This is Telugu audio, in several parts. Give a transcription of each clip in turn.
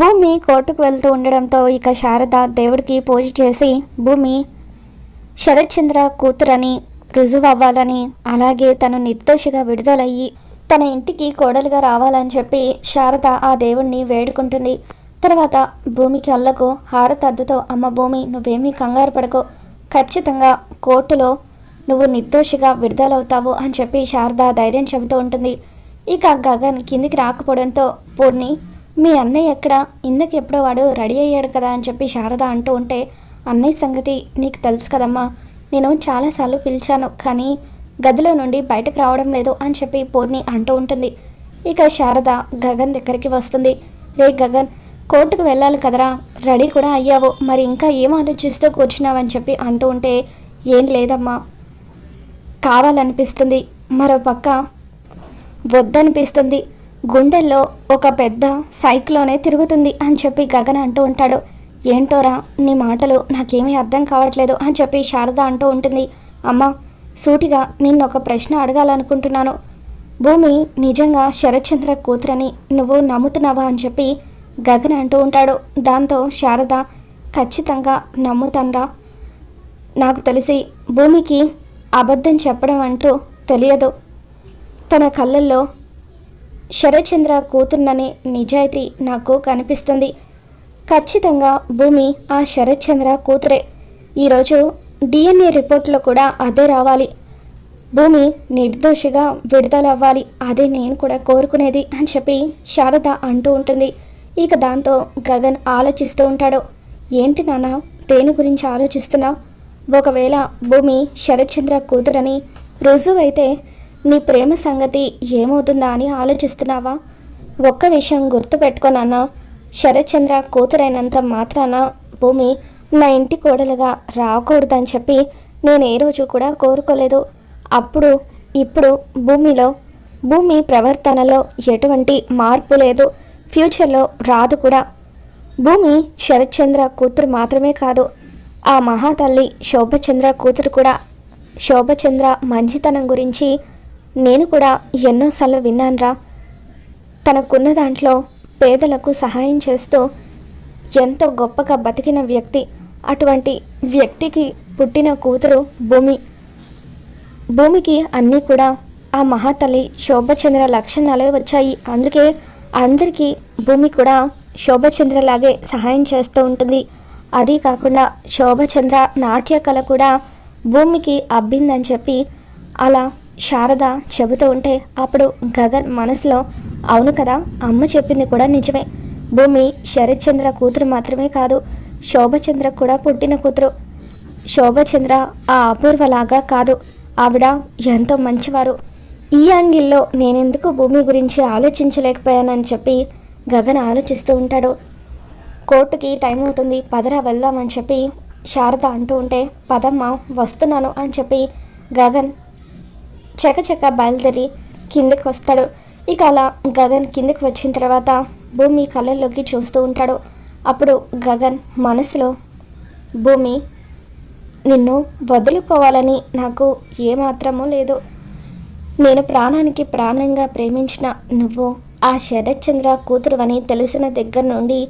భూమి కోర్టుకు వెళ్తూ ఉండడంతో ఇక శారద దేవుడికి పూజ చేసి భూమి శరత్చంద్ర కూతురని రుజువు అవ్వాలని అలాగే తను నిర్దోషిగా విడుదలయ్యి తన ఇంటికి కోడలుగా రావాలని చెప్పి శారద ఆ దేవుణ్ణి వేడుకుంటుంది. తర్వాత భూమికి అల్లకు హారతద్దుతో అమ్మ భూమి నువ్వేమీ కంగారు పడకో. ఖచ్చితంగా కోర్టులో నువ్వు నిర్దోషిగా విడుదలవుతావు అని చెప్పి శారద ధైర్యం చెబుతూ ఉంటుంది. ఇక గగన్ కిందికి రాకపోవడంతో పూర్ణి మీ అన్నయ్య ఎక్కడ? ఇందుకు ఎప్పుడో వాడు రెడీ అయ్యాడు కదా అని చెప్పి శారద అంటూ ఉంటే అన్నయ్య సంగతి నీకు తెలుసు కదమ్మా. నేను చాలాసార్లు పిలిచాను కానీ గదిలో నుండి బయటకు రావడం లేదు అని చెప్పి పూర్ణి అంటూ ఉంటుంది. ఇక శారద గగన్ దగ్గరికి వస్తుంది. రే గగన్ కోర్టుకు వెళ్ళాలి కదరా. రెడీ కూడా అయ్యావు. మరి ఇంకా ఏం ఆలోచిస్తూ కూర్చున్నావని చెప్పి అంటూ ఉంటే ఏం లేదమ్మా. కావాలనిపిస్తుంది. మరో పక్క వద్దనిపిస్తుంది. గుండెల్లో ఒక పెద్ద సైక్లోనే తిరుగుతుంది అని చెప్పి గగన్ అంటూ ఉంటాడు. ఏంటోరా నీ మాటలు నాకేమీ అర్థం కావట్లేదు అని చెప్పి శారద అంటూ ఉంటుంది. అమ్మ సూటిగా నిన్ను ఒక ప్రశ్న అడగాలనుకుంటున్నాను. భూమి నిజంగా శరత్చంద్ర కూతురని నువ్వు నమ్ముతున్నావా అని చెప్పి గగన్ అంటూ ఉంటాడు. దాంతో శారద ఖచ్చితంగా నమ్ముతాన్రా. నాకు తెలిసి భూమికి అబద్ధం చెప్పడం అంటూ తెలియదు. తన కళ్ళల్లో శరచంద్ర కూతుర్ననే నిజాయితీ నాకు కనిపిస్తుంది. ఖచ్చితంగా భూమి ఆ శరత్చంద్ర కూతురే. ఈరోజు డిఎన్ఏ రిపోర్ట్లో కూడా అదే రావాలి. భూమి నిర్దోషిగా విడుదలవ్వాలి. అదే నేను కూడా కోరుకునేది అని చెప్పి శారద అంటూ ఉంటుంది. ఇక దాంతో గగన్ ఆలోచిస్తూ ఉంటాడు. ఏంటి నాన్న దేని గురించి ఆలోచిస్తున్నావు? ఒకవేళ భూమి శరత్చంద్ర కూతురని రుజువైతే నీ ప్రేమ సంగతి ఏమవుతుందా అని ఆలోచిస్తున్నావా? ఒక్క విషయం గుర్తుపెట్టుకోనన్నా శరత్చంద్ర కూతురైనంత మాత్రాన భూమి నా ఇంటి కోడలుగా రాకూడదని చెప్పి నేను ఏ రోజు కూడా కోరుకోలేదు. అప్పుడు ఇప్పుడు భూమిలో భూమి ప్రవర్తనలో ఎటువంటి మార్పు లేదు. ఫ్యూచర్లో రాదు కూడా. భూమి శరత్చంద్ర కూతురు మాత్రమే కాదు ఆ మహాతల్లి శోభచంద్ర కూతురు కూడా. శోభచంద్ర మంచితనం గురించి నేను కూడా ఎన్నోసార్లు విన్నానురా. తనకున్న దాంట్లో పేదలకు సహాయం చేస్తూ ఎంతో గొప్పగా బతికిన వ్యక్తి అటువంటి వ్యక్తికి పుట్టిన కూతురు భూమి. భూమికి అన్నీ కూడా ఆ మహాతల్లి శోభచంద్ర లక్షణాలే వచ్చాయి. అందుకే అందరికీ భూమి కూడా శోభచంద్రలాగే సహాయం చేస్తూ ఉంటుంది. అది కాకుండా శోభచంద్ర నాట్యకళ కూడా భూమికి అబ్బిందని చెప్పి అలా శారద చెబుతూ ఉంటే అప్పుడు గగన్ మనసులో అవును కదా అమ్మ చెప్పింది కూడా నిజమే. భూమి శరత్చంద్ర కూతురు మాత్రమే కాదు శోభచంద్ర కూడా పుట్టిన కూతురు. శోభచంద్ర ఆ అపూర్వలాగా కాదు. ఆవిడ ఎంతో మంచివారు. ఈ యాంగిల్లో నేనెందుకు భూమి గురించి ఆలోచించలేకపోయానని చెప్పి గగన్ ఆలోచిస్తూ ఉంటాడు. కోర్టుకి టైం అవుతుంది పదరా వెళ్దామని చెప్పి శారద అంటూ ఉంటే పదమ్మ వస్తున్నాను అని చెప్పి గగన్ చకచక బయలుదేరి కిందకి వస్తాడు ఇక అలా గగన్ కిందకి వచ్చిన తర్వాత భూమి కళ్ళల్లోకి చూస్తూ ఉంటాడు. అప్పుడు గగన్ మనసులో భూమి నిన్ను వదులుకోవాలని నాకు ఏమాత్రమూ లేదు. నేను ప్రాణానికి ప్రాణంగా ప్రేమించిన నువ్వు ఆ శరత్చంద్ర కూతురు అని తెలిసిన దగ్గర నుండి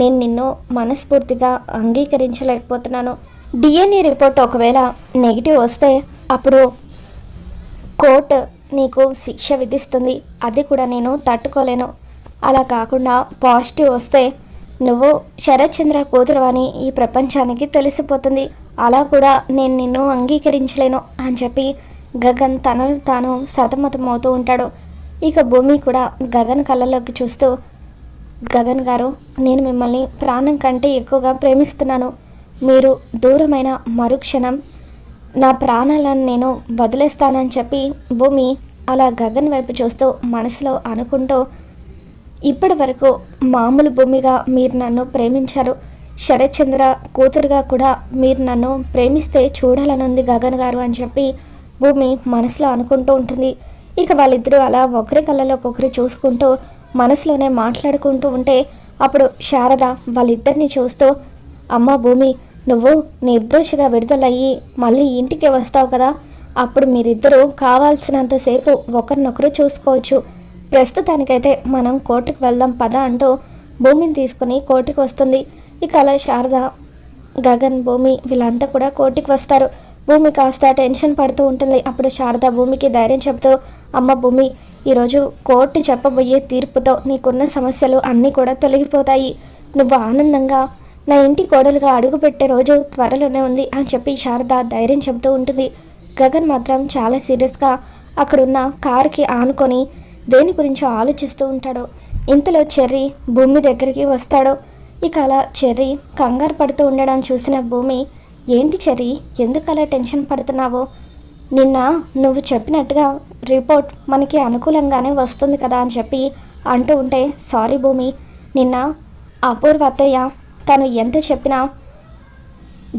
నేను నిన్ను మనస్ఫూర్తిగా అంగీకరించలేకపోతున్నాను. డిఎన్ఏ రిపోర్ట్ ఒకవేళ నెగిటివ్ వస్తే అప్పుడు కోర్టు నీకు శిక్ష విధిస్తుంది. అది కూడా నేను తట్టుకోలేను. అలా కాకుండా పాజిటివ్ వస్తే నువ్వు శరత్చంద్ర కూతురు అని ఈ ప్రపంచానికి తెలిసిపోతుంది. అలా కూడా నేను నిన్ను అంగీకరించలేను అని చెప్పి గగన్ తనను తాను సతమతమవుతూ ఉంటాడు. ఇక భూమి కూడా గగన్ కళ్ళలోకి చూస్తూ గగన్ గారు నేను మిమ్మల్ని ప్రాణం కంటే ఎక్కువగా ప్రేమిస్తున్నాను. మీరు దూరమైన మరుక్షణం నా ప్రాణాలను నేను వదిలేస్తానని చెప్పి భూమి అలా గగన్ వైపు చూస్తూ మనసులో అనుకుంటూ ఇప్పటి వరకు మామూలు భూమిగా మీరు నన్ను ప్రేమించారు. శరత్చంద్ర కూతురుగా కూడా మీరు నన్ను ప్రేమిస్తే చూడాలనుంది గగన్ గారు అని చెప్పి భూమి మనసులో అనుకుంటూ ఉంటుంది. ఇక వాళ్ళిద్దరూ అలా ఒకరి కళ్ళలో ఒకరు చూసుకుంటూ మనసులోనే మాట్లాడుకుంటూ ఉంటే అప్పుడు శారద వాళ్ళిద్దరిని చూస్తూ అమ్మ భూమి నువ్వు నిర్దోషిగా విడుదలయ్యి మళ్ళీ ఇంటికి వస్తావు కదా. అప్పుడు మీరిద్దరూ కావాల్సినంతసేపు ఒకరినొకరు చూసుకోవచ్చు. ప్రస్తుతానికైతే మనం కోర్టుకు వెళ్దాం పద అంటూ భూమిని తీసుకుని కోర్టుకు వస్తుంది. ఇక అలా శారద గగన్ భూమి వీళ్ళంతా కూడా కోర్టుకి వస్తారు. భూమి కాస్త టెన్షన్ పడుతూ ఉంటుంది. అప్పుడు శారద భూమికి ధైర్యం చెబుతూ అమ్మ భూమి ఈరోజు కోర్టు చెప్పబోయే తీర్పుతో నీకున్న సమస్యలు అన్నీ కూడా తొలగిపోతాయి. నువ్వు ఆనందంగా నా ఇంటి కోడలుగా అడుగుపెట్టే రోజు త్వరలోనే ఉంది అని చెప్పి శారద ధైర్యం చెబుతూ ఉంటుంది. గగన్ మాత్రం చాలా సీరియస్గా అక్కడున్న కారుకి ఆనుకొని దేని గురించి ఆలోచిస్తూ ఉంటాడో. ఇంతలో చెర్రీ భూమి దగ్గరికి వస్తాడో. ఇక అలా చెర్రీ కంగారు పడుతూ ఉండడం చూసిన భూమి ఏంటి చెర్రీ ఎందుకు అలా టెన్షన్ పడుతున్నావో? నిన్న నువ్వు చెప్పినట్టుగా రిపోర్ట్ మనకి అనుకూలంగానే వస్తుంది కదా అని చెప్పి అంటూ ఉంటే సారీ భూమి నిన్న అపూర్వ అత్తయ్య తను ఎంత చెప్పినా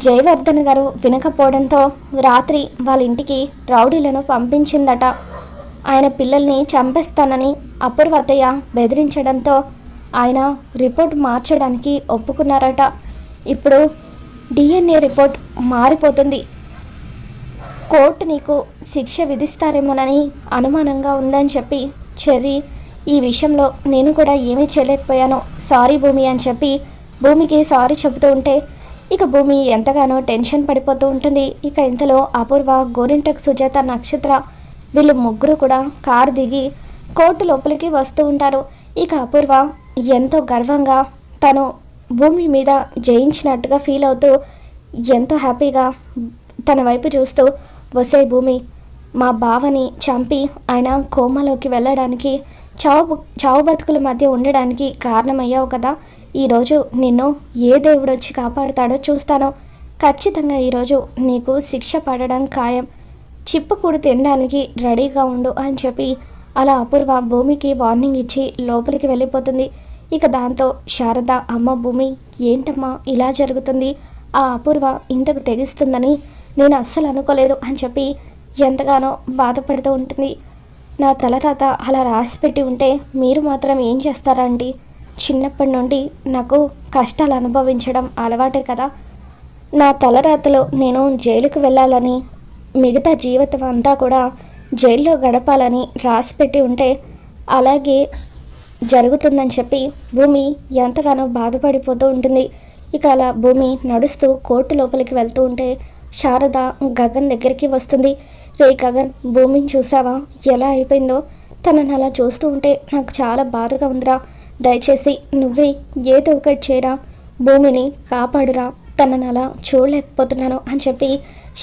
జయవర్ధన్ గారు వినకపోవడంతో రాత్రి వాళ్ళ ఇంటికి రౌడీలను పంపించిందట. ఆయన పిల్లల్ని చంపేస్తానని అపూర్వతయ్య బెదిరించడంతో ఆయన రిపోర్ట్ మార్చడానికి ఒప్పుకున్నారట. ఇప్పుడు డిఎన్ఏ రిపోర్ట్ మారిపోతుంది. కోర్టు నీకు శిక్ష విధిస్తారేమోనని అనుమానంగా ఉందని చెప్పి చెర్రీ ఈ విషయంలో నేను కూడా ఏమీ చేయలేకపోయాను. సారీ భూమి అని చెప్పి భూమికి సారీ చెబుతూ ఉంటే ఇక భూమి ఎంతగానో టెన్షన్ పడిపోతూ ఉంటుంది. ఇక ఇంతలో అపూర్వ గోరింటక్ సుజాత నక్షత్ర వీళ్ళు ముగ్గురు కూడా కారు దిగి కోర్టు లోపలికి వస్తూ ఉంటారు. ఇక అపూర్వ ఎంతో గర్వంగా తను భూమి మీద జయించినట్టుగా ఫీల్ అవుతూ ఎంతో హ్యాపీగా తన వైపు చూస్తూ వసే భూమి మా బావని చంపి ఆయన కోమలోకి వెళ్ళడానికి చావు చావు బతుకుల మధ్య ఉండడానికి కారణమయ్యావు కదా. ఈరోజు నిన్ను ఏ దేవుడు వచ్చి కాపాడుతాడో చూస్తాను. ఖచ్చితంగా ఈరోజు నీకు శిక్ష పడడం ఖాయం. చిప్పకూడు తినడానికి రెడీగా ఉండు అని చెప్పి అలా అపూర్వ భూమికి వార్నింగ్ ఇచ్చి లోపలికి వెళ్ళిపోతుంది. ఇక దాంతో శారద అమ్మ భూమి ఏంటమ్మా ఇలా జరుగుతుంది? ఆ అపూర్వ ఇంతకు తెగిస్తుందని నేను అస్సలు అనుకోలేదు అని చెప్పి ఎంతగానో బాధపడుతూ ఉంటుంది. నా తలరాత అలా రాసి పెట్టి ఉంటే మీరు మాత్రం ఏం చేస్తారండి చిన్నప్పటి నుండి నాకు కష్టాలు అనుభవించడం అలవాటే కదా. నా తలరాతలో నేను జైలుకు వెళ్ళాలని మిగతా జీవితం అంతా కూడా జైల్లో గడపాలని రాసి పెట్టి ఉంటే అలాగే జరుగుతుందని చెప్పి భూమి ఎంతగానో బాధపడిపోతూ ఉంటుంది. ఇక అలా భూమి నడుస్తూ కోర్టు లోపలికి వెళ్తూ ఉంటే శారద గగన్ దగ్గరికి వస్తుంది. రే గగన్ భూమిని చూసావా? ఎలా అయిపోయిందో? తనని అలా చూస్తూ ఉంటే నాకు చాలా బాధగా ఉందిరా. దయచేసి నువ్వే ఏదో ఒకటి చేరా భూమిని కాపాడురా తనని అలా చూడలేకపోతున్నాను అని చెప్పి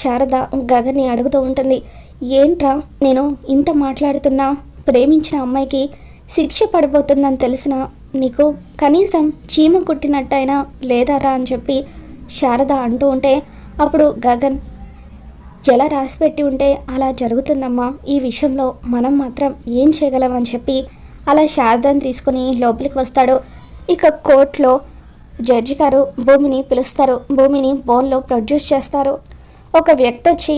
శారద గగన్ని అడుగుతూ ఉంటుంది. ఏంట్రా నేను ఇంత మాట్లాడుతున్నా? ప్రేమించిన అమ్మాయికి శిక్ష పడిపోతుందని తెలిసిన నీకు కనీసం చీమ కుట్టినట్టయినా లేదారా అని చెప్పి శారద అంటూ ఉంటే అప్పుడు గగన్ ఎలా రాసిపెట్టి ఉంటే అలా జరుగుతుందమ్మా? ఈ విషయంలో మనం మాత్రం ఏం చేయగలమని చెప్పి అలా శారదను తీసుకుని లోపలికి వస్తాడు. ఇక కోర్టులో జడ్జి గారు భూమిని పిలుస్తారు. భూమిని బోన్లో ప్రొడ్యూస్ చేస్తారు. ఒక వ్యక్తి వచ్చి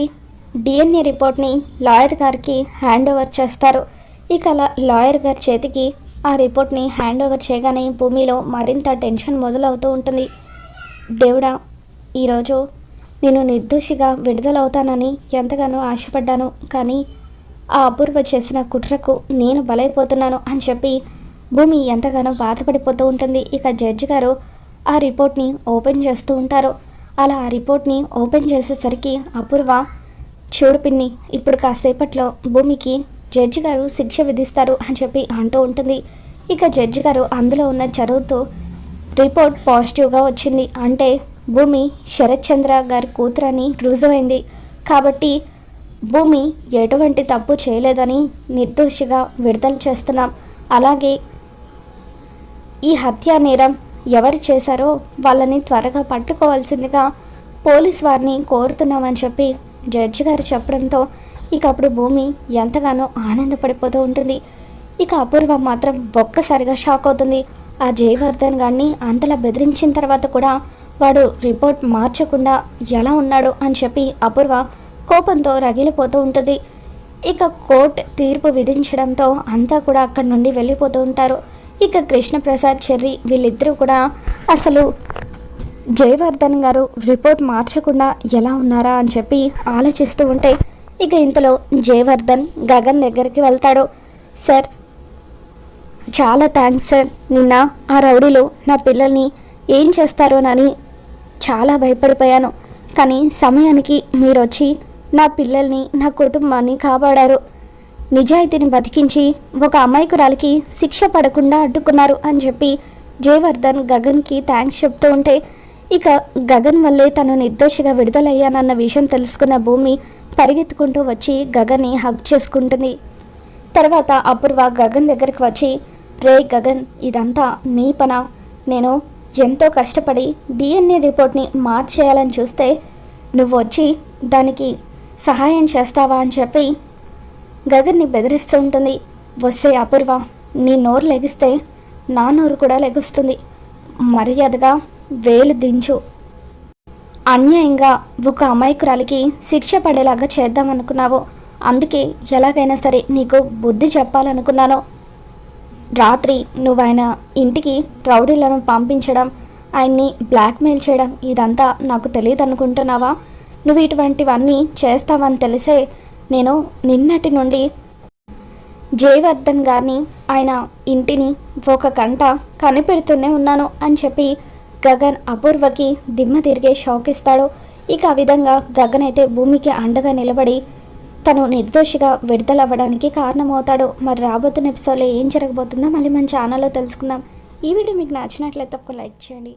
డిఎన్ఏ రిపోర్ట్ని లాయర్ గారికి హ్యాండ్ ఓవర్ చేస్తారు. ఇక అలా లాయర్ గారి చేతికి ఆ రిపోర్ట్ని హ్యాండ్ ఓవర్ చేయగానే భూమిలో మరింత టెన్షన్ మొదలవుతూ ఉంటుంది. దేవుడా ఈరోజు నేను నిర్దోషిగా విడుదలవుతానని ఎంతగానో ఆశపడ్డాను. కానీ ఆ అపూర్వ చేసిన కుట్రకు నేను బలైపోతున్నాను అని చెప్పి భూమి ఎంతగానో బాధపడిపోతూ ఉంటుంది. ఇక జడ్జి గారు ఆ రిపోర్ట్ని ఓపెన్ చేస్తూ ఉంటారు. అలా ఆ రిపోర్ట్ని ఓపెన్ చేసేసరికి అపూర్వ చూడు పిన్ని ఇప్పుడు కాసేపట్లో భూమికి జడ్జి గారు శిక్ష విధిస్తారు అని చెప్పి అంటూ ఉంటుంది. ఇక జడ్జి గారు అందులో ఉన్న చదువుతూ రిపోర్ట్ పాజిటివ్గా వచ్చింది. అంటే భూమి శరత్ చంద్ర గారి కూతురని రుజువైంది. కాబట్టి భూమి ఎటువంటి తప్పు చేయలేదని నిర్దోషిగా విడుదల చేస్తున్నాం. అలాగే ఈ హత్యా నేరం ఎవరు చేశారో వాళ్ళని త్వరగా పట్టుకోవాల్సిందిగా పోలీస్ వారిని కోరుతున్నామని చెప్పి జడ్జి గారు చెప్పడంతో ఇక అప్పుడు భూమి ఎంతగానో ఆనందపడిపోతూ ఉంటుంది. ఇక అపూర్వ మాత్రం ఒక్కసారిగా షాక్ అవుతుంది. ఆ జయవర్ధన్ గారిని అంతలా బెదిరించిన తర్వాత కూడా వాడు రిపోర్ట్ మార్చకుండా ఎలా ఉన్నాడు అని చెప్పి అపూర్వ కోపంతో రగిలిపోతూ ఉంటుంది. ఇక కోర్ట్ తీర్పు విధించడంతో అంతా కూడా అక్కడి నుండి వెళ్ళిపోతూ ఉంటారు. ఇక కృష్ణప్రసాద్ చెర్రి వీళ్ళిద్దరూ కూడా అసలు జయవర్ధన్ గారు రిపోర్ట్ మార్చకుండా ఎలా ఉన్నారా అని చెప్పి ఆలోచిస్తూ ఉంటే ఇక ఇంతలో జయవర్ధన్ గగన్ దగ్గరికి వెళ్తాడు. సార్ చాలా థ్యాంక్స్ సార్. నిన్న ఆ రౌడీలు నా పిల్లల్ని ఏం చేస్తారోనని చాలా భయపడిపోయాను. కానీ సమయానికి మీరు వచ్చి నా పిల్లల్ని నా కుటుంబాన్ని కాపాడారు. నిజాయితీని బతికించి ఒక అమాయకురాలికి శిక్ష పడకుండా అడ్డుకున్నారు అని చెప్పి జయవర్ధన్ గగన్కి థ్యాంక్స్ చెప్తూ ఉంటే ఇక గగన్ వల్లే తను నిర్దోషిగా విడుదలయ్యానన్న విషయం తెలుసుకున్న భూమి పరిగెత్తుకుంటూ వచ్చి గగన్ని హగ్ చేసుకుంటుంది. తర్వాత అపూర్వ గగన్ దగ్గరికి వచ్చి రే గగన్ ఇదంతా నీ పన? నేను ఎంతో కష్టపడి డిఎన్ఏ రిపోర్ట్ని మార్చేయాలని చూస్తే నువ్వు వచ్చి దానికి సహాయం చేస్తావా అని చెప్పి గగన్ని బెదిరిస్తూ ఉంటుంది. వస్తే అపూర్వ నీ నోరు లెగిస్తే నా నోరు కూడా లెగుస్తుంది. మర్యాదగా వేలు దించు. అన్యాయంగా ఒక అమాయకురాలికి శిక్ష పడేలాగా చేద్దామనుకున్నావు. అందుకే ఎలాగైనా సరే నీకు బుద్ధి చెప్పాలనుకున్నాను. రాత్రి నువ్వు ఆయన ఇంటికి రౌడీలను పంపించడం ఆయన్ని బ్లాక్మెయిల్ చేయడం ఇదంతా నాకు తెలియదు అనుకుంటున్నావా నువ్వు ఇటువంటివన్నీ చేస్తావని తెలిసే నేను నిన్నటి నుండి జయవర్ధన్ గారిని ఆయన ఇంటిని ఒక గంట కనిపెడుతూనే ఉన్నాను అని చెప్పి గగన్ అపూర్వకి దిమ్మ తిరిగే షాక్ ఇస్తాడు ఇక ఆ విధంగా గగన్ అయితే భూమికి అండగా నిలబడి తను నిర్దోషిగా విడుదలవ్వడానికి కారణమవుతాడు. మరి రాబోతున్న ఎపిసోడ్లో ఏం జరగబోతుందో మళ్ళీ మన ఛానల్లో తెలుసుకుందాం. ఈ వీడియో మీకు నచ్చినట్లయితే ఒక లైక్ చేయండి.